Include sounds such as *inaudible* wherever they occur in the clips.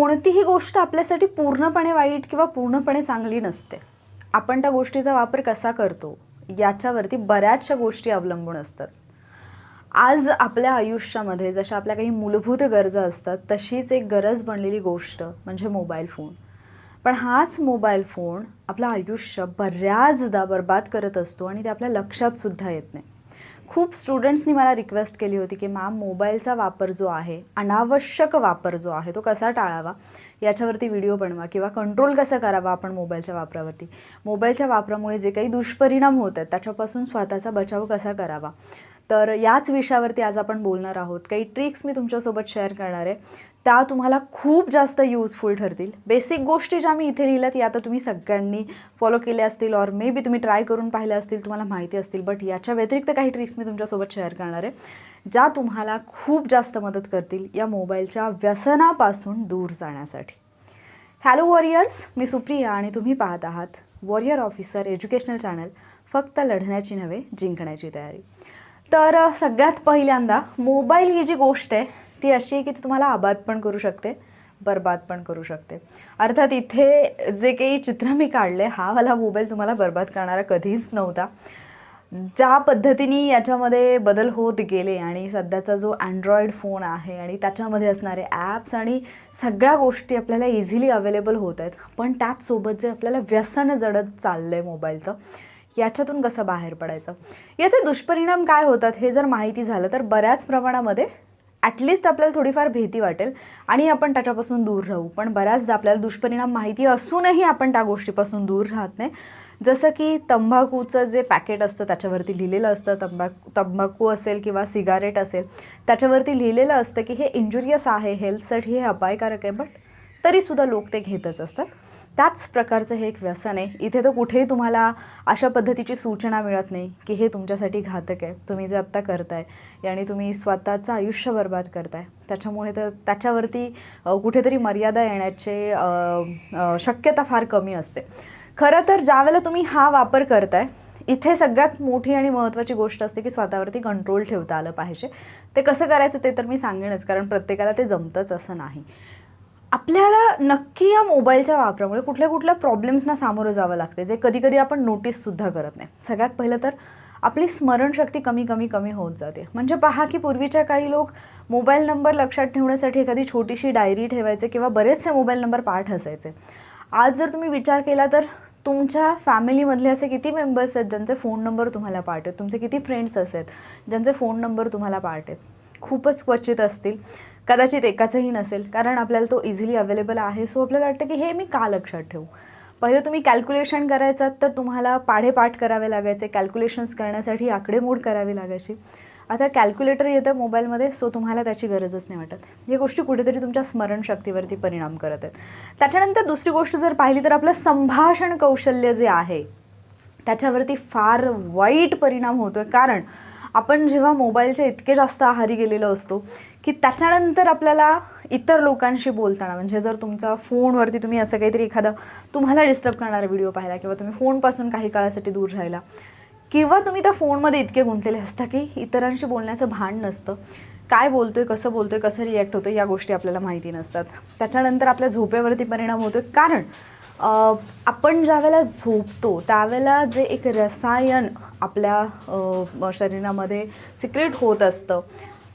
कोणतीही गोष्ट आपल्यासाठी पूर्णपणे वाईट किंवा पूर्णपणे चांगली नसते. आपण त्या गोष्टीचा वापर कसा करतो याच्यावरती बऱ्याचशा गोष्टी अवलंबून असतात. आज आपल्या आयुष्यामध्ये जशा आपल्या काही मूलभूत गरजा असतात तशीच एक गरज बनलेली गोष्ट म्हणजे मोबाईल फोन. पण हाच मोबाईल फोन आपलं आयुष्य बऱ्याचदा बर्बाद करत असतो आणि ते आपल्या लक्षात सुद्धा येत नाही. खूप स्टुडंट्सनी मला रिक्वेस्ट केली होती की मॅम मोबाईलचा वापर जो आहे अनावश्यक वापर जो आहे तो कसा टाळावा? याच्यावरती व्हिडिओ बनवा किंवा कंट्रोल कसा करावा आपण मोबाईलच्या वापरावरती? मोबाईलच्या वापरामुळे जे काही दुष्परिणाम होत आहेत त्याच्यापासून स्वतःचा बचाव कसा करावा? तर याच विषयावरती आज आपण बोलणार आहोत. काही ट्रिक्स मी तुमच्यासोबत शेअर करणार आहे. त्या तुम्हाला खूप जास्त युजफुल ठरतील. बेसिक गोष्टी ज्या मी इथे लिहिल्यात या तर तुम्ही सगळ्यांनी फॉलो केल्या असतील और मे बी तुम्ही ट्राय करून पाहिल्या असतील तुम्हाला माहिती असतील बट याच्या व्यतिरिक्त काही ट्रिक्स मी तुमच्यासोबत शेअर करणार आहे ज्या तुम्हाला खूप जास्त मदत करतील या मोबाईलच्या व्यसनापासून दूर जाण्यासाठी. हॅलो वॉरियर्स मी सुप्रिया आणि तुम्ही पाहत आहात वॉरियर ऑफिसर एज्युकेशनल चॅनल फक्त लढण्याची नव्हे जिंकण्याची तयारी. तर सगळ्यात पहिल्यांदा मोबाईल ही जी गोष्ट आहे ती अशी आहे की ती तुम्हाला आबाद पण करू शकते बर्बाद पण करू शकते. अर्थात इथे जे काही चित्र मी काढले हा वाला मोबाईल तुम्हाला बर्बाद करणारा कधीच नव्हता. ज्या पद्धतीने याच्यामध्ये बदल होत गेले आणि सध्याचा जो अँड्रॉइड फोन आहे आणि त्याच्यामध्ये असणारे ॲप्स आणि सगळ्या गोष्टी आपल्याला इझिली अवेलेबल होत आहेत पण त्याचसोबत जे आपल्याला व्यसन जडत चाललं आहे मोबाईलचं याच्यातून कसं बाहेर पडायचं? याचे दुष्परिणाम काय होतात हे जर माहिती झालं तर बऱ्याच प्रमाणामध्ये ॲटलिस्ट आपल्याला थोडीफार भीती वाटेल आणि आपण त्याच्यापासून दूर राहू. पण बऱ्याचदा आपल्याला दुष्परिणाम माहिती असूनही आपण त्या गोष्टीपासून दूर राहत नाही. जसं की तंबाखूचं जे पॅकेट असतं त्याच्यावरती लिहिलेलं असतं तंबाखू तंबाखू असेल किंवा सिगारेट असेल त्याच्यावरती लिहिलेलं असतं की हे इंजुरियस आहे हेल्थसाठी हे अपायकारक आहे बट तरीसुद्धा लोक ते घेतच असतात. त्याच प्रकारचं हे एक व्यसन आहे. इथे तर कुठेही तुम्हाला अशा पद्धतीची सूचना मिळत नाही की हे तुमच्यासाठी घातक आहे. तुम्ही जे आत्ता करताय याने तुम्ही स्वतःचं आयुष्य बर्बाद करताय. त्याच्यामुळे तर त्याच्यावरती कुठेतरी मर्यादा येण्याचे शक्यता फार कमी असते. खरं तर ज्यावेळेला तुम्ही हा वापर करताय इथे सगळ्यात मोठी आणि महत्त्वाची गोष्ट असते की स्वतःवरती कंट्रोल ठेवता आलं पाहिजे. ते कसं करायचं ते तर मी सांगेनच कारण प्रत्येकाला ते जमतंच असं नाही. आपल्याला नक्की या मोबाईलच्या वापरामुळे कुठल्या कुठल्या प्रॉब्लेम्सना सामोरं जावं लागते जे कधी कधी आपण नोटीससुद्धा करत नाही. सगळ्यात पहिलं तर आपली स्मरणशक्ती कमी कमी कमी होत जाते. म्हणजे पहा की पूर्वीच्या काही लोक मोबाईल नंबर लक्षात ठेवण्यासाठी एखादी छोटीशी डायरी ठेवायचे किंवा बरेचसे मोबाईल नंबर पाठ असायचे. आज जर तुम्ही विचार केला तर तुमच्या फॅमिलीमधले असे किती मेंबर्स आहेत ज्यांचे फोन नंबर तुम्हाला पाठ आहेत? तुमचे किती फ्रेंड्स असेल ज्यांचे फोन नंबर तुम्हाला पाठ आहेत? खूपच क्वचित असतील. कदाचित एकाचंही नसेल कारण आपल्याला तो इझिली अवेलेबल आहे. सो आपल्याला वाटतं की हे मी का लक्षात ठेवू? पहिलं तुम्ही कॅल्क्युलेशन करायचं तर तुम्हाला पाढेपाठ करावे लागायचे. कॅल्क्युलेशन्स करण्यासाठी आकडेमोड करावी लागायची. आता कॅल्क्युलेटर येतं मोबाईलमध्ये सो तुम्हाला त्याची गरजच नाही वाटत. या गोष्टी कुठेतरी तुमच्या स्मरणशक्तीवरती परिणाम करत आहेत. त्याच्यानंतर दुसरी गोष्ट जर पाहिली तर आपलं संभाषण कौशल्य जे आहे त्याच्यावरती फार वाईट परिणाम होतो आहे कारण आपण जेव्हा मोबाईलच्या इतके जास्त आहारी गेलेलो असतो की त्याच्यानंतर आपल्याला इतर लोकांशी बोलताना म्हणजे जर तुमचा फोनवरती तुम्ही असं काहीतरी एखादा तुम्हाला डिस्टर्ब करणारा व्हिडिओ पाहिला किंवा तुम्ही फोनपासून काही काळासाठी दूर राहिला किंवा तुम्ही त्या फोनमध्ये इतके गुंतलेले असता की इतरांशी बोलण्याचं भान नसतं. काय बोलतोय कसं बोलतोय कसं रिॲक्ट होतं या गोष्टी आपल्याला माहिती नसतात. त्याच्यानंतर आपल्या झोपेवरती परिणाम होतो कारण आपण ज्यावेळेला झोपतो त्यावेळेला जे एक रसायन आपल्या शरीरामध्ये सिक्रेट होत असतं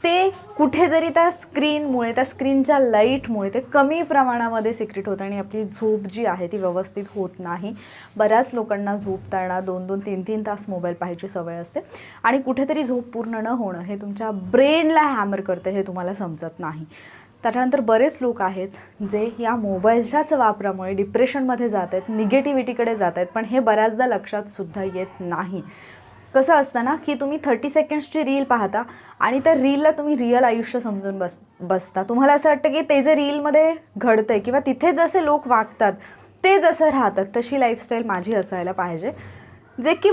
ते कुठेतरी त्या स्क्रीनमुळे त्या स्क्रीनच्या लाईटमुळे ते कमी प्रमाणामध्ये सिक्रेट होतं आणि आपली झोप जी आहे ती व्यवस्थित होत नाही. बऱ्याच लोकांना झोपताना दोन दोन तीन तीन तास मोबाईल पाहायची सवय असते आणि कुठेतरी झोप पूर्ण न होणं हे तुमच्या ब्रेनला हॅमर करतं हे तुम्हाला समजत नाही. त्याच्यानंतर बरेच लोक आहेत जे या मोबाईलच्याच वापरामुळे डिप्रेशनमध्ये जात आहेत निगेटिव्हिटीकडे जात आहेत पण हे बऱ्याचदा लक्षातसुद्धा येत नाही. कसं असतं ना की तुम्ही थर्टी सेकंड्सची रील पाहता आणि त्या रीलला तुम्ही रिअल आयुष्य समजून बस बसता. तुम्हाला असं वाटतं की ते जे रीलमध्ये घडतं आहे किंवा तिथे जसे लोक वागतात ते जसं राहतात तशी लाईफस्टाईल माझी असायला पाहिजे. जे की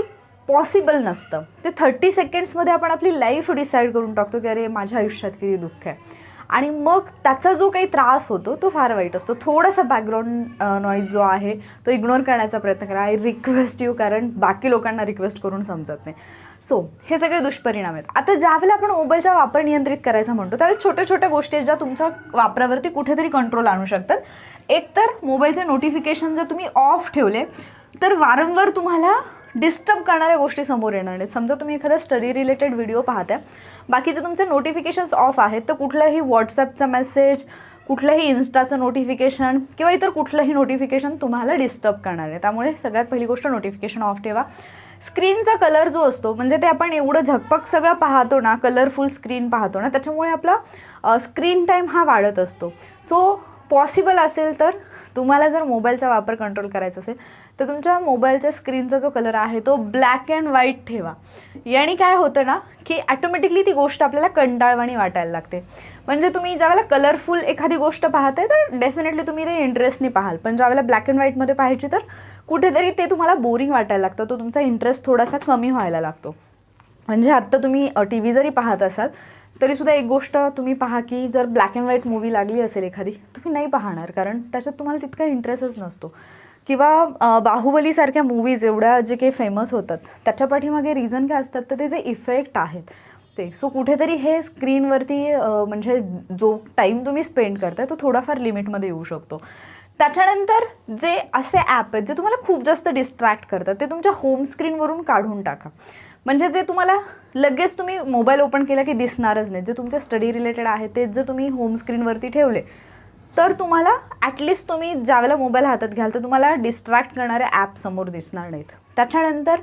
पॉसिबल नसतं. ते थर्टी सेकंड्समध्ये आपण आपली लाईफ डिसाईड करून टाकतो की अरे माझ्या आयुष्यात किती दुःख आहे. आणि मग त्याचा जो काही त्रास होतो तो फार वाईट असतो. थोडासा बॅकग्राऊंड नॉईज जो आहे तो इग्नोर करण्याचा प्रयत्न करा. आय रिक्वेस्ट यू कारण बाकी लोकांना रिक्वेस्ट करून समजत नाही. सो हे सगळे दुष्परिणाम आहेत. आता ज्यावेळेला आपण मोबाईलचा वापर नियंत्रित करायचा म्हणतो त्यावेळेस छोट्या छोट्या गोष्टी आहेत ज्या तुमच्या वापरावरती कुठेतरी कंट्रोल आणू शकतात. एकतर मोबाईलचे नोटिफिकेशन जर तुम्ही ऑफ ठेवले तर वारंवार तुम्हाला डिस्टर्ब करणाऱ्या गोष्टी समोर येणार नाहीत. समजा तुम्ही एखादा स्टडी रिलेटेड व्हिडिओ पाहताय. बाकीचे तुमचे नोटिफिकेशन्स ऑफ आहेत तर कुठलाही व्हॉट्सअपचा मेसेज कुठलंही इन्स्टाचं नोटिफिकेशन किंवा इतर कुठलंही नोटिफिकेशन तुम्हाला डिस्टर्ब करणार आहे त्यामुळे सगळ्यात पहिली गोष्ट नोटिफिकेशन ऑफ ठेवा. स्क्रीनचा कलर जो असतो म्हणजे ते आपण एवढं झकपक सगळं पाहतो ना कलरफुल स्क्रीन पाहतो ना त्याच्यामुळे आपला स्क्रीन टाईम हा वाढत असतो. सो पॉसिबल असेल तर तुम्हाला जर मोबाईलचा वापर कंट्रोल करायचा असेल तर तुमच्या मोबाईलच्या स्क्रीनचा जो कलर आहे तो ब्लॅक अँड व्हाईट ठेवा. याने काय होतं ना की ॲटोमॅटिकली ती गोष्ट आपल्याला कंटाळवाणी वाटायला लागते. म्हणजे तुम्ही ज्यावेळेला कलरफुल एखादी गोष्ट पाहताय तर डेफिनेटली तुम्ही ते इंटरेस्टने पाहाल. पण ज्यावेळेला ब्लॅक अँड व्हाईटमध्ये पाहायची तर कुठेतरी ते तुम्हाला बोरिंग वाटायला लागतं. तो तुमचा इंटरेस्ट थोडासा कमी व्हायला लागतो. म्हणजे आत्ता तुम्ही टी व्ही जरी पाहत असाल तरीसुद्धा एक गोष्ट तुम्ही पहा की जर ब्लॅक अँड व्हाईट मूवी लागली असेल एखादी तुम्ही नाही पाहणार कारण त्याच्यात तुम्हाला तितका इंटरेस्टच नसतो. किंवा बाहुबलीसारख्या मूवीज एवढ्या जे काही फेमस होतात त्याच्या पाठीमागे रिझन काय असतात तर ते जे इफेक्ट आहेत ते. सो कुठेतरी हे स्क्रीनवरती म्हणजे जो टाईम तुम्ही स्पेंड करताय तो थोडाफार लिमिटमध्ये येऊ शकतो. त्याच्यानंतर जे असे ॲप आहेत जे तुम्हाला खूप जास्त डिस्ट्रॅक्ट करतात ते तुमच्या होम स्क्रीनवरून काढून टाका. म्हणजे जे तुम्हाला लगेच तुम्ही मोबाईल ओपन केला की दिसणारच नाही. जे तुमचे स्टडी रिलेटेड आहे तेच जर तुम्ही होम स्क्रीनवरती ठेवले तर तुम्हाला ॲटलिस्ट तुम्ही ज्यावेळेला मोबाईल हातात घ्याल तर तुम्हाला डिस्ट्रॅक्ट करणारे ॲप समोर दिसणार नाहीत. त्याच्यानंतर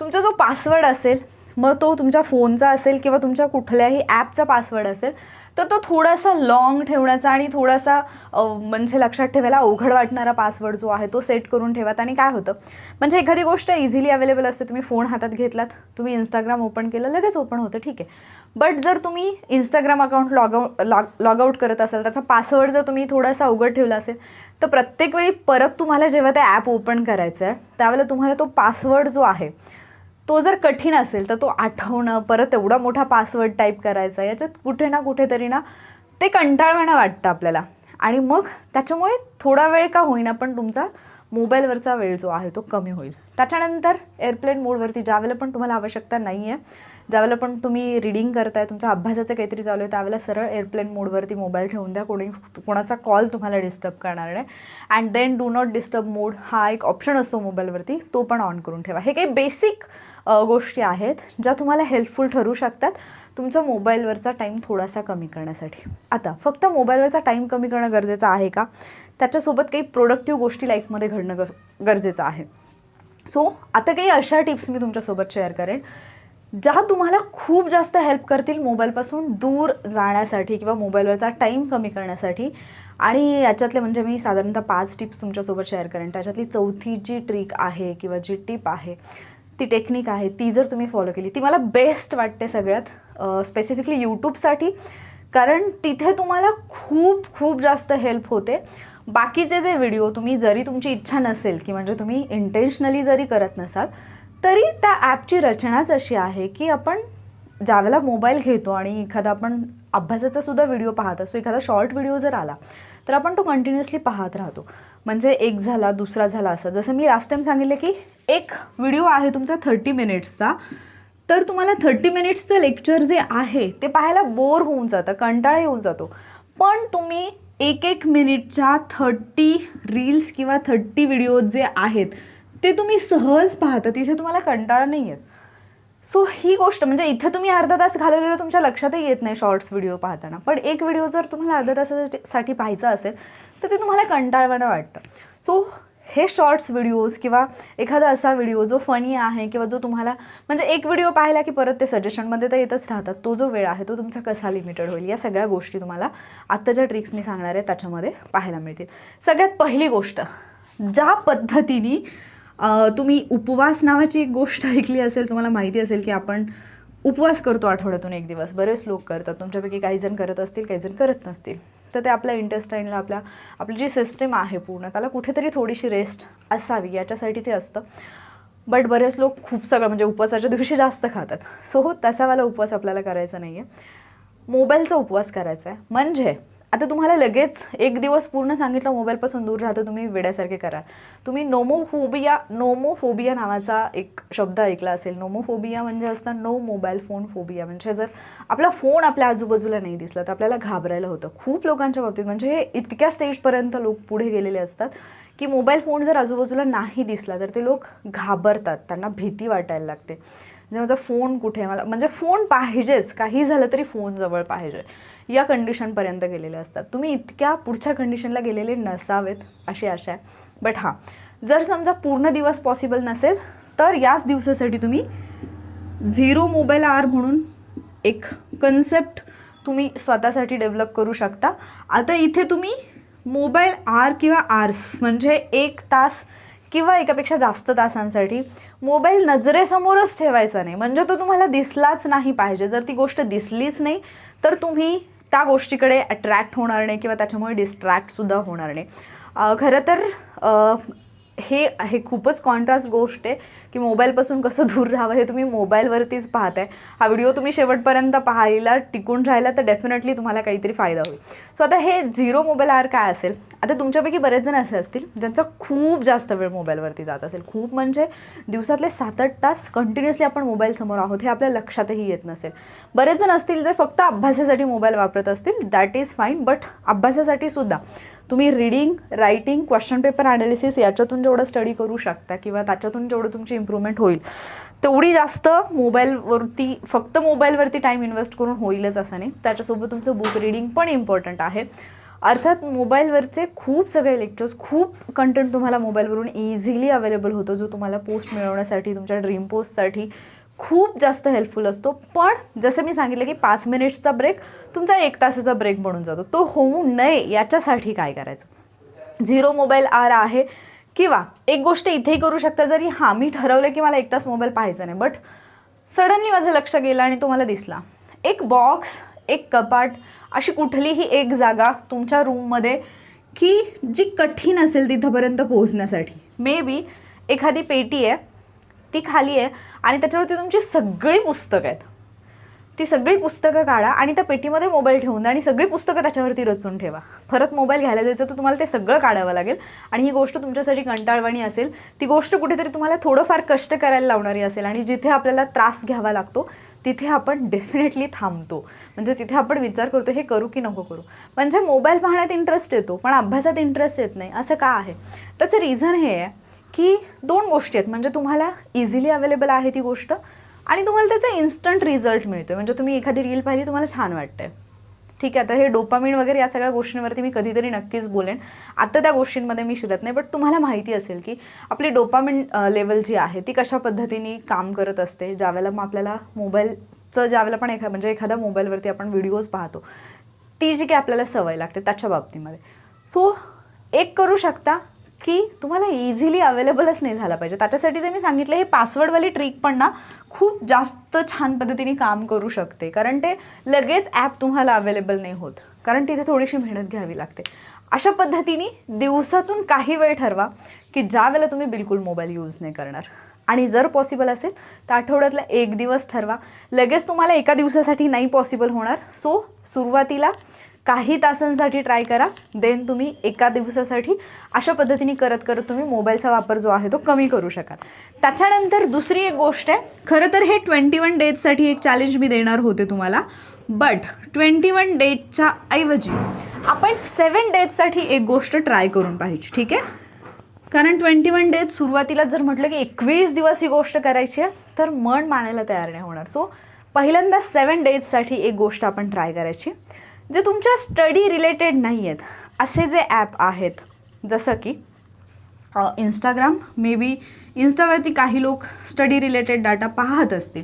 तुमचा जो पासवर्ड असेल मग तो तुमच्या फोनचा असेल किंवा तुमच्या कुठल्याही ॲपचा पासवर्ड असेल तर तो थोडासा लॉंग ठेवण्याचा आणि थोडासा म्हणजे लक्षात ठेवायला अवघड वाटणारा पासवर्ड जो आहे तो सेट करून ठेवात आणि काय होतं? म्हणजे एखादी गोष्ट इझिली अवेलेबल असते तुम्ही फोन हातात घेतलात तुम्ही इंस्टाग्राम ओपन केलं लगेच ओपन होतं ठीक आहे. बट जर तुम्ही Instagram account log log log out करत असाल त्याचा पासवर्ड जर तुम्ही थोडासा अवघड ठेवला असेल तर प्रत्येक वेळी परत तुम्हाला जेव्हा ते ॲप ओपन करायचं आहे त्यावेळेला तुम्हाला तो पासवर्ड जो आहे तो जर कठीण असेल तर तो आठवणं परत एवढा मोठा पासवर्ड टाईप करायचा याच्यात कुठे ना कुठेतरी ना ते कंटाळवाणं वाटतं आपल्याला. आणि मग त्याच्यामुळे थोडा वेळ का होईना पण तुमचा मोबाईलवरचा वेळ जो आहे तो कमी होईल. त्याच्यानंतर एअरप्लेन मोडवरती ज्यावेळेला पण तुम्हाला आवश्यकता नाही आहे ज्यावेळेला पण तुम्ही रिडिंग करताय तुमच्या अभ्यासाचं काहीतरी चालू आहे त्यावेळेला सरळ एअरप्लेन मोडवरती मोबाईल ठेवून द्या. कोणी कोणाचा कॉल तुम्हाला डिस्टर्ब करणार नाही. And then do not disturb mode हा एक ऑप्शन असतो मोबाईलवरती तो पण ऑन करून ठेवा. हे काही बेसिक गोष्टी आहेत ज्या तुम्हाला हेल्पफुल ठरू शकतात. तुमचा मोबाईलवरचा टाईम थोडासा कमी करण्यासाठी. आता फक्त मोबाईलवरचा टाईम कमी करणं गरजेचं आहे का? त्याच्यासोबत काही प्रोडक्टिव्ह गोष्टी लाईफमध्ये घडणं गर गरजेचं आहे. सो आता काही अशा टिप्स मी तुमच्यासोबत शेअर करेन ज्या तुम्हाला खूप जास्त हेल्प करतील मोबाईलपासून दूर जाण्यासाठी किंवा मोबाईलवरचा टाईम कमी करण्यासाठी. आणि याच्यातले म्हणजे मी साधारणतः पाच टिप्स तुमच्यासोबत शेअर करेन. त्याच्यातली चौथी जी ट्रिक आहे किंवा जी टिप आहे ती टेक्निक आहे ती जर तुम्ही फॉलो केली ती मला बेस्ट वाटते सगळ्यात स्पेसिफिकली यूट्यूबसाठी कारण तिथे तुम्हाला खूप खूप जास्त हेल्प होते. बाकीचे जे व्हिडिओ तुम्ही जरी तुमची इच्छा नसेल की म्हणजे तुम्ही इंटेन्शनली जरी करत नसाल तरी त्या ॲपची रचनाच अशी आहे की आपण ज्यावेळेला मोबाईल घेतो आणि एखादा आपण अभ्यासाचा सुद्धा व्हिडिओ पाहत असतो एखादा शॉर्ट व्हिडिओ जर आला तर आपण तो कंटिन्युअसली पाहत राहतो. म्हणजे एक झाला दुसरा झाला असं. जसं मी लास्ट टाईम सांगितलं की एक व्हिडिओ आहे तुमचा थर्टी मिनिट्सचा तर तुम्हाला थर्टी मिनिट्सचं लेक्चर जे आहे ते पाहायला बोर होऊन जातं कंटाळा येऊन जातो. पण तुम्ही एक एक मिनिटच्या थर्टी रील्स किंवा थर्टी व्हिडिओज जे आहेत ते तुम्ही सहज पाहता. तिथे तुम्हाला कंटाळा नाही येत सो ही गोष्ट म्हणजे इथे तुम्ही अर्धा तास घालवलेलं तुमच्या लक्षातही येत नाही शॉर्ट्स व्हिडिओ पाहताना. पण एक व्हिडिओ जर तुम्हाला अर्धा तासासाठी पाहायचा असेल तर ते तुम्हाला कंटाळवाणं वाटतं. सो हे शॉर्ट्स व्हिडिओज किंवा एखादा असा व्हिडिओ जो फनी आहे किंवा जो तुम्हाला म्हणजे एक व्हिडिओ पाहिला की परत ते सजेशनमध्ये तर येतच राहतात. तो जो वेळ आहे तो तुमचा कसा लिमिटेड होईल? या सगळ्या गोष्टी तुम्हाला आत्ता ज्या ट्रिक्स मी सांगणार आहे त्याच्यामध्ये पाहायला मिळतील. सगळ्यात पहिली गोष्ट ज्या पद्धतीने तुम्ही उपवास नावाची एक गोष्ट ऐकली असेल तुम्हाला माहिती असेल की आपण उपवास करतो आठवड्यातून एक दिवस. बरेच लोक करतात. तुमच्यापैकी काही जण करत असतील काही जण करत नसतील. तर ते आपल्या इंटेस्टाईनला आपल्या आपली जी सिस्टीम आहे पूर्ण त्याला कुठेतरी थोडीशी रेस्ट असावी याच्यासाठी ते असतं. बट बरेच लोक खूप सगळं म्हणजे उपवासाच्या दिवशी जास्त खातात. सो हो तसावाला उपवास आपल्याला करायचा नाही आहे मोबाईलचा उपवास करायचा आहे. म्हणजे आता तुम्हाला लगेच एक दिवस पूर्ण सांगितलं मोबाईलपासून दूर राहतं तुम्ही वेड्यासारखे करा. तुम्ही नोमोफोबिया नोमोफोबिया नावाचा एक शब्द ऐकला असेल. नोमोफोबिया म्हणजे असतं नो मोबाईल फोन फोबिया म्हणजे जर आपला फोन आपल्या आजूबाजूला नाही दिसला तर आपल्याला घाबरायला होतं. खूप लोकांच्या बाबतीत म्हणजे हे इतक्या स्टेजपर्यंत लोक पुढे गेलेले असतात की मोबाईल फोन जर आजूबाजूला नाही दिसला तर ते लोक घाबरतात. त्यांना भीती वाटायला लागते. म्हणजे माझा फोन कुठे आहे? मला म्हणजे फोन पाहिजेच. काही झालं तरी फोन जवळ पाहिजे. या कंडिशनपर्यंत गेलेले असतात. तुम्ही इतक्या पुढच्या कंडिशनला गेलेले नसावेत अशी आशा आहे. बट हां जर समजा पूर्ण दिवस पॉसिबल नसेल तर याच दिवसासाठी तुम्ही झिरो मोबाईल आर म्हणून एक कन्सेप्ट तुम्ही स्वतःसाठी डेव्हलप करू शकता. आता इथे तुम्ही मोबाईल आर किंवा आर्स म्हणजे एक तास किंवा एकापेक्षा जास्त तासांसाठी मोबाईल नजरेसमोरच ठेवायचा नाही. म्हणजे तो तुम्हाला दिसलाच नाही पाहिजे. जर ती गोष्ट दिसलीच नाही तर तुम्ही त्या गोष्टीकडे अट्रॅक्ट होणार नाही किंवा त्याच्यामुळे डिस्ट्रॅक्टसुद्धा होणार नाही. खरं तर हे हे खूपच कॉन्ट्रास्ट गोष्ट आहे की मोबाईलपासून कसं दूर राहावं हे तुम्ही मोबाईलवरतीच पाहताय. हा व्हिडिओ तुम्ही शेवटपर्यंत पाहायला टिकून राहिला तर डेफिनेटली तुम्हाला काहीतरी फायदा होईल. सो आता हे झिरो मोबाईल आर काय असेल? आता तुमच्यापैकी बरेच जण असे असतील ज्यांचा खूप जास्त वेळ मोबाईलवरती जात असेल. खूप म्हणजे दिवसातले सात आठ तास कंटिन्युअसली आपण मोबाईलसमोर आहोत हे आपल्या लक्षातही येत नसेल. बरेच जण असतील जे फक्त अभ्यासासाठी मोबाईल वापरत असतील दॅट इज फाईन बट अभ्यासासाठी सुद्धा. तुम्ही reading writing question paper analysis याच्यातून जेवढं स्टडी करू शकता किंवा त्याच्यातून जेवढं तुमची इम्प्रूव्हमेंट होईल तेवढी जास्त मोबाईलवरती फक्त मोबाईलवरती टाईम इन्व्हेस्ट करून होईलच असं नाही. त्याच्यासोबत तुमचं बुक रिडिंग पण इम्पॉर्टंट आहे. अर्थात मोबाईलवरचे खूप सगळे लेक्चर्स खूप कंटेंट तुम्हाला मोबाईलवरून इझिली अवेलेबल होतो जो तुम्हाला पोस्ट मिळवण्यासाठी तुमच्या ड्रीम पोस्टसाठी खूप जास्त हेल्पफुल असतो. पण जसं मी सांगितलं की पाच मिनिट्सचा ब्रेक तुमचा एक तासाचा ब्रेक बनून जातो. तो होऊ नये याच्यासाठी काय करायचं? झिरो मोबाईल आर आहे किंवा एक गोष्ट इथेही करू शकता जरी हां मी ठरवलं की मला एक तास मोबाईल पाहायचा नाही बट सडनली माझं लक्ष गेलं आणि तो मला दिसला. एक बॉक्स एक कपाट अशी कुठलीही एक जागा तुमच्या रूममध्ये की जी कठीण असेल तिथंपर्यंत पोहोचण्यासाठी. मे बी एखादी पेटी आहे ती खाली आहे आणि त्याच्यावरती तुमची सगळी पुस्तकं आहेत. ती सगळी पुस्तकं काढा आणि त्या पेटीमध्ये मोबाईल ठेवून द्या आणि सगळी पुस्तकं त्याच्यावरती रचून ठेवा. परत मोबाईल घ्यायला जायचं तर तुम्हाला ते सगळं काढावं लागेल आणि ही गोष्ट तुमच्यासाठी कंटाळवाणी असेल. ती गोष्ट कुठेतरी तुम्हाला थोडंफार कष्ट करायला लावणारी असेल आणि जिथे आपल्याला त्रास घ्यावा लागतो तिथे आपण डेफिनेटली थांबतो. म्हणजे तिथे आपण विचार करतो हे करू की नको करू? म्हणजे मोबाईल पाहण्यात इंटरेस्ट येतो पण अभ्यासात इंटरेस्ट येत नाही. असं का आहे? त्याचं रिझन हे आहे की दोन गोष्टी आहेत. म्हणजे तुम्हाला इझिली अवेलेबल आहे ती गोष्ट आणि तुम्हाला त्याचा इन्स्टंट रिझल्ट मिळतो म्हणजे तुम्ही एखादी रील पाहिली तुम्हाला छान वाटतंय. ठीक आहे आता हे डोपामिन वगैरे या सगळ्या गोष्टींवरती मी कधीतरी नक्कीच बोलेन. आता त्या गोष्टींमध्ये मी शिरत नाही बट तुम्हाला माहिती असेल की आपली डोपामिन लेवल जी आहे ती कशा पद्धतीने काम करत असते. ज्यावेळेला मग आपल्याला मोबाईलचं ज्यावेळेला पण एखा म्हणजे एखाद्या मोबाईलवरती आपण व्हिडिओज पाहतो ती जी काही आपल्याला सवय लागते त्याच्या बाबतीमध्ये. सो एक करू शकता की तुम्हाला इझिली अवेलेबलच नाही झाला पाहिजे. त्याच्यासाठी जे मी सांगितलं हे पासवर्डवाली ट्रिक पण ना खूप जास्त छान पद्धतीने काम करू शकते. कारण ते लगेच ॲप तुम्हाला अवेलेबल नाही होत. कारण तिथे थोडीशी मेहनत घ्यावी लागते. अशा पद्धतीने दिवसातून काही वेळ ठरवा की ज्या वेळेला तुम्ही बिलकुल मोबाईल यूज नाही करणार. आणि जर पॉसिबल असेल तर आठवड्यातला एक दिवस ठरवा. लगेच तुम्हाला एका दिवसासाठी नाही पॉसिबल होणार. सो सुरुवातीला काही तासांसाठी ट्राय करा. देन तुम्ही एका दिवसासाठी अशा पद्धतीने करत करत तुम्ही मोबाईलचा वापर जो आहे तो कमी करू शकाल. त्याच्यानंतर दुसरी एक गोष्ट आहे. खरं तर हे ट्वेंटी वन डेजसाठी एक चॅलेंज मी देणार होते तुम्हाला. बट ट्वेंटी वन डेजच्या ऐवजी आपण सेवन डेजसाठी एक गोष्ट ट्राय करून पाहिजे ठीक आहे? कारण ट्वेंटी वन डेज सुरुवातीला जर म्हटलं की एकवीस दिवस ही गोष्ट करायची आहे तर मन मानायला तयार नाही होणार. सो पहिल्यांदा सेवन डेजसाठी एक गोष्ट आपण ट्राय करायची. जे तुमच्या स्टडी रिलेटेड नाही आहेत असे जे ॲप आहेत जसं की इंस्टाग्राम मे बी इन्स्टावरती काही लोक स्टडी रिलेटेड डाटा पाहत असतील.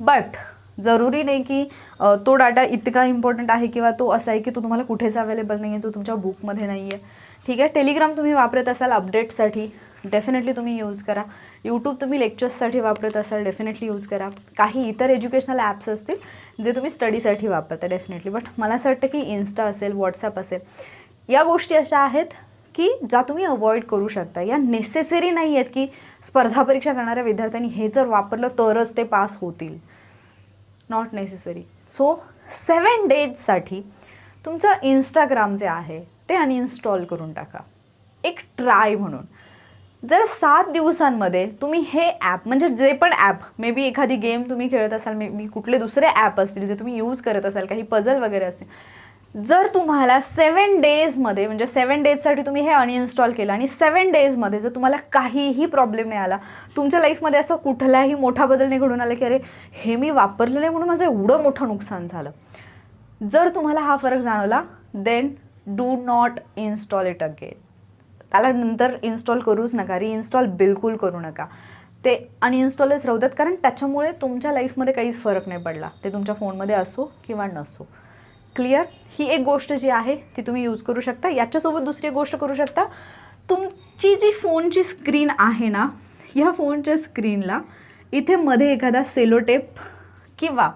बट जरुरी नाही की तो डाटा इतका इम्पॉर्टंट आहे किंवा तो असा आहे की तो तुम्हाला कुठेच अवेलेबल नाही आहे जो तुमच्या बुकमध्ये नाही आहे ठीक आहे? टेलिग्राम तुम्ही वापरत असाल अपडेटसाठी डेफिनेटली तुम्ही यूज करा. यूट्यूब तुम्ही लेक्चर्ससाठी वापरत असाल डेफिनेटली यूज करा. काही इतर एज्युकेशनल ॲप्स असतील जे तुम्ही स्टडीसाठी वापरता डेफिनेटली बट मला असं वाटतं की इन्स्टा असेल व्हॉट्सअप असेल या गोष्टी अशा आहेत की ज्या तुम्ही अवॉइड करू शकता. या नेसेसरी नाही आहेत की स्पर्धा परीक्षा करणाऱ्या विद्यार्थ्यांनी हे जर वापरलं तरच ते पास होतील. नॉट नेसेसरी सो सेवन डेजसाठी तुमचं इंस्टाग्राम जे आहे ते अनइन्स्टॉल करून टाका. एक ट्राय म्हणून. जर सात दिवसांमध्ये तुम्ही हे ॲप म्हणजे जे पण ॲप मे बी एखादी गेम तुम्ही खेळत असाल मे बी कुठले दुसरे ॲप असतील जे तुम्ही यूज करत असाल काही पझल वगैरे असतील जर तुम्हाला सेवन डेजमध्ये म्हणजे सेवन डेजसाठी तुम्ही हे अनइन्स्टॉल केलं आणि सेवन डेजमध्ये जर तुम्हाला काहीही प्रॉब्लेम नाही आला तुमच्या लाईफमध्ये असं कुठलाही मोठा बदल नाही घडून आला की अरे हे मी वापरलं नाही म्हणून माझं एवढं मोठं नुकसान झालं. जर तुम्हाला हा फरक जाणवला then do not install it again त्याला नंतर इन्स्टॉल करूच नका रिइन्स्टॉल बिलकुल करू नका. ते अनइन्स्टॉलच राहू देत कारण त्याच्यामुळे तुमच्या लाईफमध्ये काहीच फरक नाही पडला. ते तुमच्या फोनमध्ये असो किंवा नसो. क्लिअर ही एक गोष्ट जी आहे ती तुम्ही यूज करू शकता. याच्यासोबत दुसरी एक गोष्ट करू शकता. तुमची जी फोनची स्क्रीन आहे ना ह्या फोनच्या स्क्रीनला इथे मध्ये एखादा सेलोटेप किंवा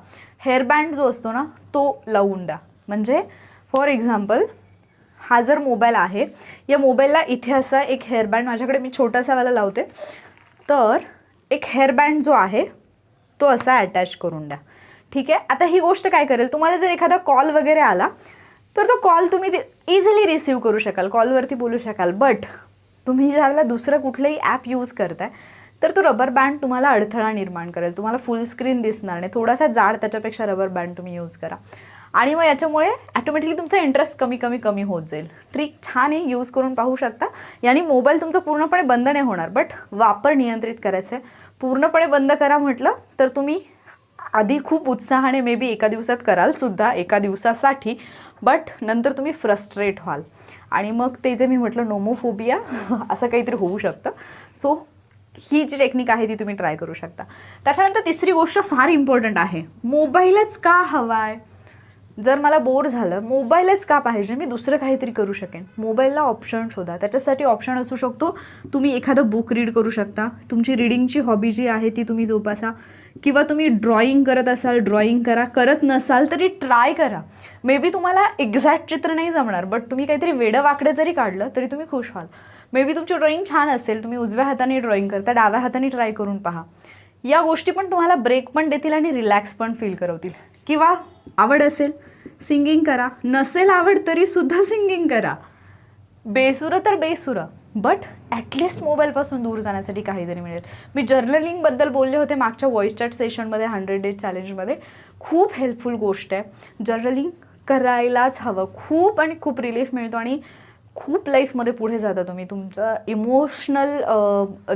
हेअरबँड जो असतो ना तो लावून द्या. म्हणजे फॉर एक्झाम्पल हा जर मोबाईल आहे या मोबाईलला इथे असा एक हेअरबँड माझ्याकडे मी छोटासावाला लावते. तर एक हेअरबँड जो आहे तो असा अटॅच करून द्या. ठीक आहे? आता ही गोष्ट काय करेल? तुम्हाला जर एखादा कॉल वगैरे आला तर तो कॉल तुम्ही इझिली रिसीव करू शकाल. कॉलवरती बोलू शकाल. बट तुम्ही ज्यावेळेला दुसरं कुठलंही ॲप यूज करताय तर तो रबर बँड तुम्हाला अडथळा निर्माण करेल. तुम्हाला फुल स्क्रीन दिसणार नाही. थोडासा जाड त्याच्यापेक्षा रबर बँड तुम्ही यूज करा. आणि मग याच्यामुळे ॲटोमॅटिकली तुमचा इंटरेस्ट कमी कमी कमी होत जाईल. ट्रिक छान आहे यूज करून पाहू शकता. याने मोबाईल तुमचा पूर्णपणे बंद नाही होणार बट वापर नियंत्रित करायचं. आहे पूर्णपणे बंद करा म्हटलं तर तुम्ही आधी खूप उत्साहाने मे बी एका दिवसात कराल सुद्धा एका दिवसासाठी बट नंतर तुम्ही फ्रस्ट्रेट व्हाल. आणि मग ते जे मी म्हटलं नोमोफोबिया *laughs* असं काहीतरी होऊ शकतं. सो ही जी टेक्निक आहे ती तुम्ही ट्राय करू शकता. त्याच्यानंतर तिसरी गोष्ट फार इम्पॉर्टंट आहे. मोबाईलच का हवा आहे जर मला बोर झालं मोबाईलच का पाहिजे? मी दुसरं काहीतरी करू शकेन. मोबाईलला ऑप्शन शोधा. त्याच्यासाठी ऑप्शन असू शकतो तुम्ही एखादं बुक रीड करू शकता. तुमची रिडिंगची हॉबी जी आहे ती तुम्ही जोपासा. किंवा तुम्ही ड्रॉइंग करत असाल ड्रॉइंग करा. करत नसाल तरी ट्राय करा. मे बी तुम्हाला एक्झॅक्ट चित्र नाही जमणार बट तुम्ही काहीतरी वेडं वाकडं जरी काढलं तरी तुम्ही खुश व्हाल. मे बी तुमची ड्रॉइंग छान असेल तुम्ही उजव्या हाताने ड्रॉइंग करता डाव्या हाताने ट्राय करून पहा. या गोष्टी पण तुम्हाला ब्रेक पण देतील आणि रिलॅक्स पण फील करवतील. किंवा आवड असेल सिंगिंग करा. नसेल आवड तरीसुद्धा सिंगिंग करा. बेसुरं तर बेसुरं बट ॲटलिस्ट मोबाईलपासून दूर जाण्यासाठी काहीतरी मिळेल. मी जर्नलिंगबद्दल बोलले होते मागच्या व्हॉइस चॅट सेशनमध्ये हंड्रेड डेज चॅलेंजमध्ये खूप हेल्पफुल गोष्ट आहे. जर्नलिंग करायलाच हवं. खूप आणि खूप रिलीफ मिळतो आणि खूप लाईफमध्ये पुढे जाता तुम्ही. तुमचं इमोशनल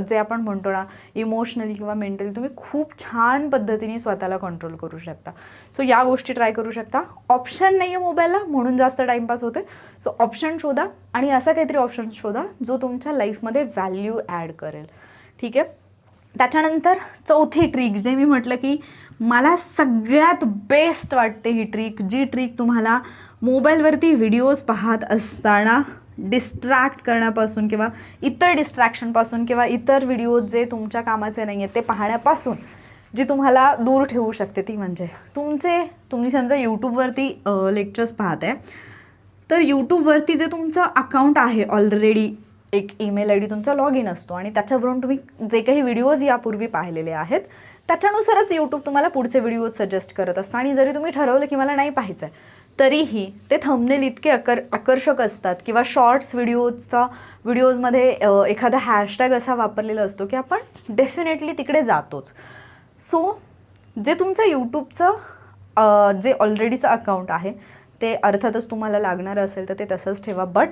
जे आपण म्हणतो ना इमोशनली किंवा मेंटली तुम्ही खूप छान पद्धतीने स्वतःला कंट्रोल करू शकता. सो या गोष्टी ट्राय करू शकता. ऑप्शन नाही आहे मोबाईलला म्हणून जास्त टाईमपास होते सो ऑप्शन शोधा आणि असा काहीतरी ऑप्शन शोधा जो तुमच्या लाईफमध्ये व्हॅल्यू ॲड करेल. ठीक आहे? त्याच्यानंतर चौथी ट्रिक जे मी म्हटलं की मला सगळ्यात बेस्ट वाटते ही ट्रिक जी ट्रिक तुम्हाला मोबाईलवरती व्हिडिओज पाहत असताना डिस्ट्रॅक्ट करण्यापासून किंवा इतर डिस्ट्रॅक्शनपासून किंवा इतर व्हिडिओज जे तुमच्या कामाचे नाही आहेत ते पाहण्यापासून जी तुम्हाला दूर ठेवू शकते ती म्हणजे. तुमचे तुम्ही समजा यूट्यूबवरती लेक्चर्स पाहत आहे तर यूट्यूबवरती जे तुमचं अकाउंट आहे ऑलरेडी एक ईमेल आय डी तुमचा लॉग इन असतो आणि त्याच्यावरून तुम्ही जे काही व्हिडिओज यापूर्वी पाहिलेले आहेत त्याच्यानुसारच यूट्यूब तुम्हाला पुढचे व्हिडिओज सजेस्ट करत असतं. आणि जरी तुम्ही ठरवलं की मला नाही पाहायचं आहे तरीही ते थंबनेल इतके आकर आकर्षक असतात किंवा शॉर्ट्स व्हिडिओजचा व्हिडिओजमध्ये एखादा हॅशटॅग असा वापरलेला असतो की आपण डेफिनेटली तिकडे जातोच. सो जे तुमचं यूट्यूबचं जे ऑलरेडीचं अकाउंट आहे ते अर्थातच तुम्हाला लागणार असेल तर ते तसंच ठेवा. बट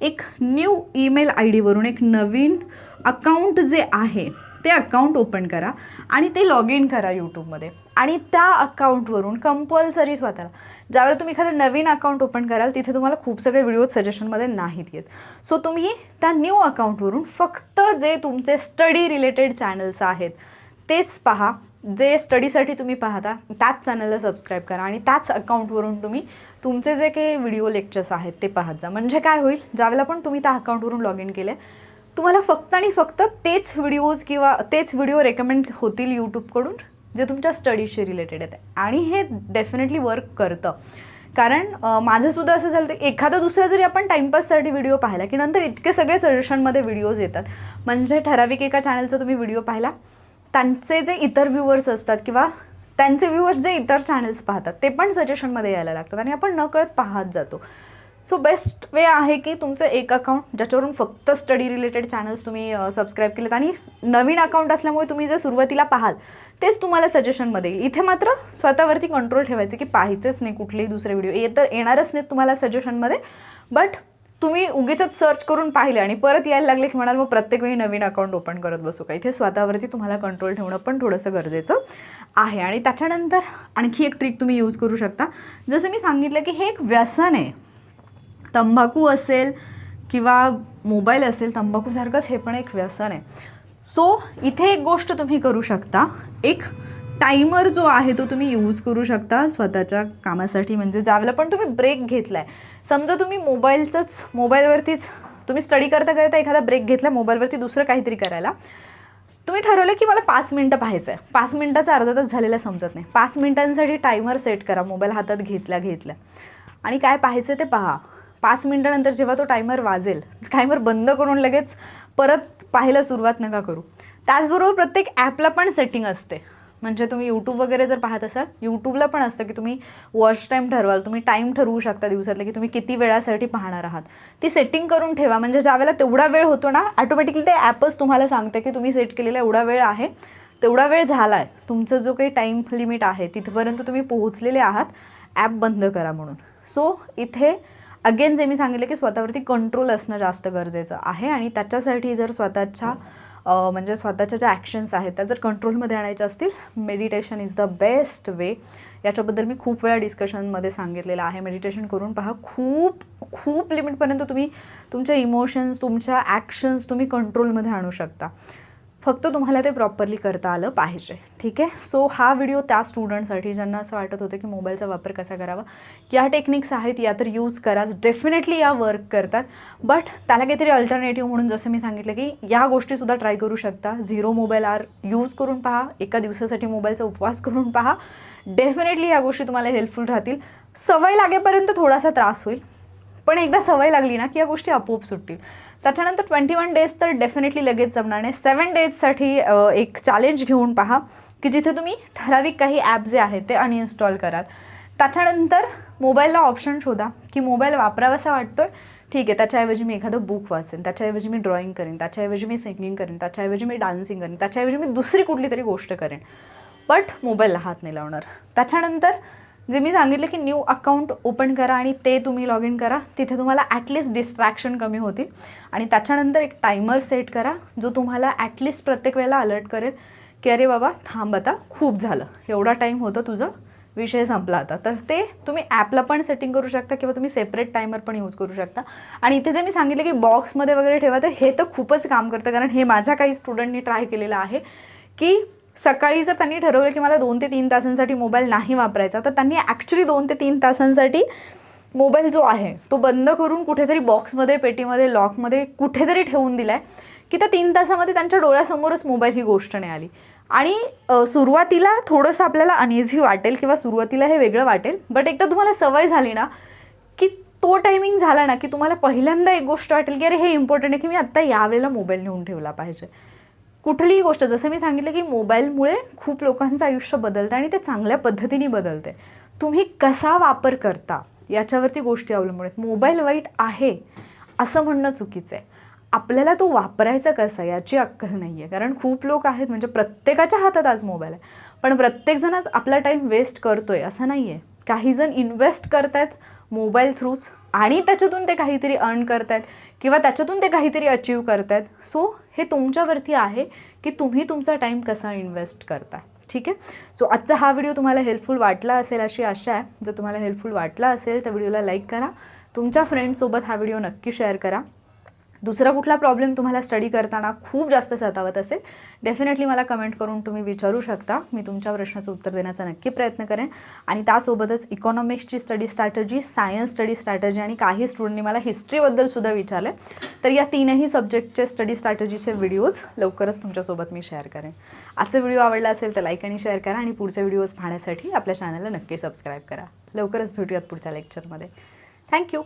एक न्यू ईमेल आय डीवरून एक नवीन अकाउंट जे आहे ते अकाउंट ओपन करा आणि ते लॉग इन करा यूट्यूबमध्ये आणि त्या अकाउंटवरून कंपल्सरी स्वतःला. ज्यावेळेला तुम्ही एखादं नवीन अकाउंट ओपन कराल तिथे तुम्हाला खूप सगळे व्हिडिओ सजेशनमध्ये नाहीत येत. सो तुम्ही त्या न्यू अकाउंटवरून फक्त जे तुमचे स्टडी रिलेटेड चॅनल्स आहेत तेच पहा. जे स्टडीसाठी तुम्ही पाहता त्याच चॅनलला सबस्क्राईब करा आणि त्याच अकाउंटवरून तुम्ही तुमचे जे काही व्हिडिओ लेक्चर्स आहेत ते पाहत जा. म्हणजे काय होईल? ज्यावेळेला पण तुम्ही त्या अकाउंटवरून लॉग इन केले तुम्हाला फक्त आणि फक्त तेच व्हिडिओज किंवा तेच व्हिडिओ रेकमेंड होतील यूट्यूबकडून जे तुमच्या स्टडीजशी रिलेटेड आहेत. आणि हे डेफिनेटली वर्क करतं. कारण माझंसुद्धा असं झालं तर एखादा दुसरा जरी आपण टाईमपाससाठी व्हिडिओ पाहिला की नंतर इतके सगळे सजेशनमध्ये व्हिडिओज येतात. म्हणजे ठराविक एका चॅनलचा तुम्ही व्हिडिओ पाहिला त्यांचे जे इतर व्ह्युअर्स असतात किंवा त्यांचे व्ह्यूअर्स जे इतर चॅनल्स पाहतात ते पण सजेशनमध्ये यायला लागतात. आणि आपण नकळत पाहत जातो. सो बेस्ट वे आहे की तुमचं एक अकाउंट ज्याच्यावरून फक्त स्टडी रिलेटेड चॅनल्स तुम्ही सबस्क्राईब केलेत आणि नवीन अकाउंट असल्यामुळे तुम्ही जे सुरुवातीला पाहाल तेच तुम्हाला सजेशनमध्ये येईल. इथे मात्र स्वतःवरती कंट्रोल ठेवायचे की पाहायचेच नाही कुठलेही दुसरे व्हिडिओ येत येणारच नाहीत तुम्हाला सजेशनमध्ये बट तुम्ही उगीच सर्च करून पाहिले आणि परत यायला लागले की म्हणाल मग प्रत्येक वेळी नवीन अकाउंट ओपन करत बसू का? इथे स्वतःवरती तुम्हाला कंट्रोल ठेवणं पण थोडंसं गरजेचं आहे. आणि त्याच्यानंतर आणखी एक ट्रिक तुम्ही यूज करू शकता. जसं मी सांगितलं की हे एक व्यसन आहे. तंबाखू असेल किंवा मोबाईल असेल तंबाखूसारखंच हे पण एक व्यसन आहे. सो इथे एक गोष्ट तुम्ही करू शकता. एक टायमर जो आहे तो तुम्ही यूज करू शकता स्वतःच्या कामासाठी. म्हणजे ज्यावेळेला पण तुम्ही ब्रेक घेतला आहे समजा तुम्ही मोबाईलचंच मोबाईलवरतीच तुम्ही स्टडी करता करता एखादा ब्रेक घेतला मोबाईलवरती दुसरं काहीतरी करायला. तुम्ही ठरवलं की मला पाच मिनटं पाहायचं आहे पाच मिनटाचा अर्धा तास झालेला समजत नाही. पाच मिनटांसाठी टायमर सेट करा मोबाईल हातात घेतल्या घेतल्या. आणि काय पाहायचं ते पहा. पाच मिनटानंतर जेव्हा तो टायमर वाजेल टायमर बंद करून लगेच परत पाहायला सुरुवात नका करू. त्याचबरोबर प्रत्येक ॲपला पण सेटिंग असते. म्हणजे तुम्ही यूट्यूब वगैरे जर पाहत असाल यूट्यूबला पण असतं की तुम्ही वॉच टाईम ठरवाल तुम्ही टाईम ठरवू शकता दिवसातले की तुम्ही किती वेळासाठी पाहणार आहात. ती सेटिंग करून ठेवा. म्हणजे ज्यावेळेला तेवढा वेळ होतो ना ऑटोमॅटिकली ते ॲपच तुम्हाला सांगते की तुम्ही सेट केलेला एवढा वेळ आहे तेवढा वेळ झाला आहे तुमचं जो काही टाईम लिमिट आहे तिथपर्यंत तुम्ही पोहोचलेले आहात ॲप बंद करा म्हणून. सो इथे अगेन जे मी सांगितलं की स्वतःवरती कंट्रोल असणं जास्त गरजेचं आहे आणि त्याच्यासाठी जर स्वतःच्या म्हणजे स्वतःच्या ज्या ॲक्शन्स आहेत त्या जर कंट्रोलमध्ये आणायच्या असतील meditation is the best way याच्याबद्दल मी खूप वेळा डिस्कशनमध्ये सांगितलेलं आहे. मेडिटेशन करून पहा खूप खूप लिमिटपर्यंत तुम्ही तुमच्या इमोशन्स तुमच्या ॲक्शन्स तुम्ही कंट्रोलमध्ये आणू शकता. फक्त तुम्हाला ते प्रॉपरली करता आलं पाहिजे. ठीक आहे? सो हा व्हिडिओ त्या स्टुडंटसाठी ज्यांना असं वाटत होतं की मोबाईलचा वापर कसा करावा या टेक्निक्स आहेत या तर यूज कराच डेफिनेटली या वर्क करतात. बट त्याला काहीतरी अल्टरनेटिव्ह म्हणून जसं मी सांगितलं की या गोष्टीसुद्धा ट्राय करू शकता. झिरो मोबाईल आर यूज करून पहा. एका दिवसासाठी मोबाईलचा उपवास करून पहा. डेफिनेटली या गोष्टी तुम्हाला हेल्पफुल राहतील. सवय लागेपर्यंत थोडासा त्रास होईल. पण एकदा सवय लागली ना की या गोष्टी आपोआप सुटतील. त्याच्यानंतर ट्वेंटी वन डेज तर डेफिनेटली लगेच जमणार नाही. सेवन डेजसाठी एक चॅलेंज घेऊन पहा की जिथे तुम्ही ठराविक काही ॲप जे आहेत ते अनइन्स्टॉल कराल. त्याच्यानंतर मोबाईलला ऑप्शन शोधा की मोबाईल वापरावासा वाटतो ठीक आहे त्याच्याऐवजी मी एखादं बुक वाचेन त्याच्याऐवजी मी ड्रॉइंग करेन त्याच्याऐवजी मी सिंगिंग करेन त्याच्याऐवजी मी डान्सिंग करेन त्याच्याऐवजी मी दुसरी कुठली तरी गोष्ट करेन. बट मोबाईलला हात नाही लावणार. त्याच्यानंतर जे मी सांगितलं की न्यू अकाउंट ओपन करा आणि ते तुम्ही लॉग इन करा तिथे तुम्हाला ॲटलिस्ट डिस्ट्रॅक्शन कमी होतील. आणि त्याच्यानंतर एक टायमर सेट करा जो तुम्हाला ॲटलिस्ट प्रत्येक वेळेला अलर्ट करेल की अरे बाबा थांब आता खूप झालं. एवढा टाईम होतं तुझं विषय संपला आता. तर ते तुम्ही ॲपला पण सेटिंग करू शकता किंवा तुम्ही सेपरेट टायमर पण यूज करू शकता. आणि इथे जे मी सांगितलं की बॉक्समध्ये वगैरे ठेवा तर हे तर खूपच काम करतं. कारण हे माझ्या काही स्टुडंटनी ट्राय केलेलं आहे की सकाळी जर त्यांनी ठरवलं की मला दोन ते तीन तासांसाठी मोबाईल नाही वापरायचा तर त्यांनी ॲक्च्युली दोन ते तीन तासांसाठी मोबाईल जो आहे तो बंद करून कुठेतरी बॉक्समध्ये पेटीमध्ये लॉकमध्ये कुठेतरी ठेवून दिला आहे की त्या तीन तासामध्ये त्यांच्या डोळ्यासमोरच मोबाईल ही गोष्ट नाही आली आणि सुरुवातीला थोडंसं आपल्याला अनइझी वाटेल किंवा सुरुवातीला हे वेगळं वाटेल बट एकदा तुम्हाला सवय झाली ना की तो टायमिंग झाला ना की तुम्हाला पहिल्यांदा एक गोष्ट वाटेल की अरे हे इम्पॉर्टंट आहे की मी आत्ता यावेळेला मोबाईल नेऊन ठेवला पाहिजे. कुठलीही गोष्ट जसं मी सांगितलं की मोबाईलमुळे खूप लोकांचं आयुष्य बदलतं आणि ते चांगल्या पद्धतीने बदलते. तुम्ही कसा वापर करता याच्यावरती गोष्टी अवलंबून आहेत. मोबाईल वाईट आहे असं म्हणणं चुकीचं आहे. आपल्याला तो वापरायचा कसा याची अक्कल नाही आहे कारण खूप लोक आहेत म्हणजे प्रत्येकाच्या हातात आज मोबाईल आहे. पण प्रत्येकजणच आपला टाईम वेस्ट करतो आहे असं नाही आहे काही जण इन्व्हेस्ट करतायत मोबाईल थ्रूच आणि त्याच्यातून ते काहीतरी अर्न करतायत किंवा त्याच्यातून ते काहीतरी अचीव करतायत. सो हे तुमच्यावरती आहे की तुम्ही तुमचा टाईम कसा इन्व्हेस्ट करताय. ठीक आहे? सो आजचा हा व्हिडिओ तुम्हाला हेल्पफुल वाटला असेल अशी आशा आहे. जर तुम्हाला हेल्पफुल वाटला असेल तर व्हिडिओला लाईक करा. तुमच्या फ्रेंडसोबत हा व्हिडिओ नक्की शेअर करा. दुसरा कुठला प्रॉब्लेम तुम्हाला स्टडी करताना खूप जास्त सतावत असेल डेफिनेटली मला कमेंट करून तुम्ही विचारू शकता. मी तुमच्या प्रश्नाचं उत्तर देण्याचा नक्की प्रयत्न करेन. आणि त्यासोबतच इकॉनॉमिक्सची study strategy science study strategy आणि काही स्टुडंटनी मला हिस्ट्रीबद्दल सुद्धा विचारले तर या तीनही सब्जेक्टचे स्टडी स्ट्रॅटजीचे व्हिडिओज लवकरच तुमच्यासोबत मी शेअर करेन. आजचा व्हिडिओ आवडला असेल तर लाईक आणि शेअर करा आणि पुढचे व्हिडिओज पाहण्यासाठी आपल्या चॅनलला नक्की सबस्क्राईब करा. लवकरच भेटूयात पुढच्या लेक्चरमध्ये थँक्यू